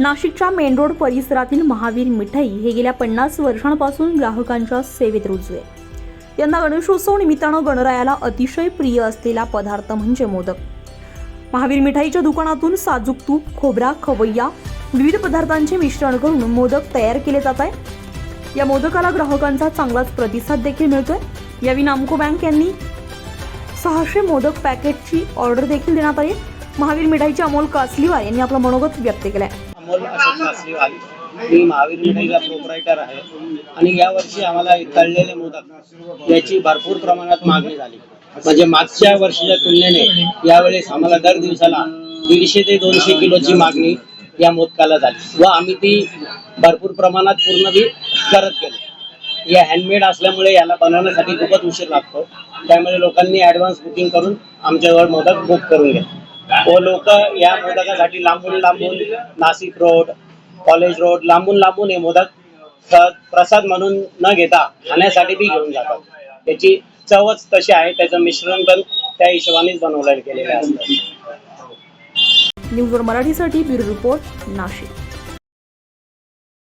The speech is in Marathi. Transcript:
नाशिकच्या मेन रोड परिसरातील महावीर मिठाई हे गेल्या पन्नास वर्षांपासून ग्राहकांच्या सेवेत रुजू यंदा गणेशोत्सव निमित्तानं गणरायाला अतिशय प्रिय असलेला पदार्थ म्हणजे मोदक. महावीर मिठाईच्या दुकानातून साजूक तूप खोबरा खवय्या विविध पदार्थांचे मिश्रण करून मोदक तयार केले जात आहे या मोदकाला ग्राहकांचा चांगलाच प्रतिसाद देखील मिळतोय. यावेळी नामको बँक यांनी सहाशे मोदक पॅकेटची ऑर्डर देखील देण्यात आली. महावीर मिठाईचे अमोल कासलीवार यांनी आपलं मनोगत व्यक्त केलं आहे अमोल अशोक कासलीवाल मी महावीर मिठाईचा प्रोपरायटर आहे आणि यावर्षी आम्हाला तळलेले मोदक याची भरपूर प्रमाणात मागणी झाली. म्हणजे मागच्या वर्षीच्या तुलनेने यावेळेस आम्हाला दर दिवसाला दीडशे ते दोनशे किलोची मागणी या मोदकाला झाली. व आम्ही ती भरपूर प्रमाणात पूर्ण बी करत गेलो. या हँडमेड असल्यामुळे याला बनवण्यासाठी खूपच उशीर लागतो. त्यामुळे लोकांनी ॲडव्हान्स बुकिंग करून आमच्याजवळ मोदक बुक करून घेतले. हो, व लोक या मोदकासाठी लांबून लांबून नाशिक रोड कॉलेज रोड लांबून लांबून हे मोदक प्रसाद म्हणून न घेता खाण्यासाठी बी घेऊन जातात. त्याची चवच तशी आहे त्याचं मिश्रण पण त्या हिशोबानेच बनवलं गेलेलं असतं न्यूजवर मराठीसाठी ब्युरो रिपोर्ट नाशिक.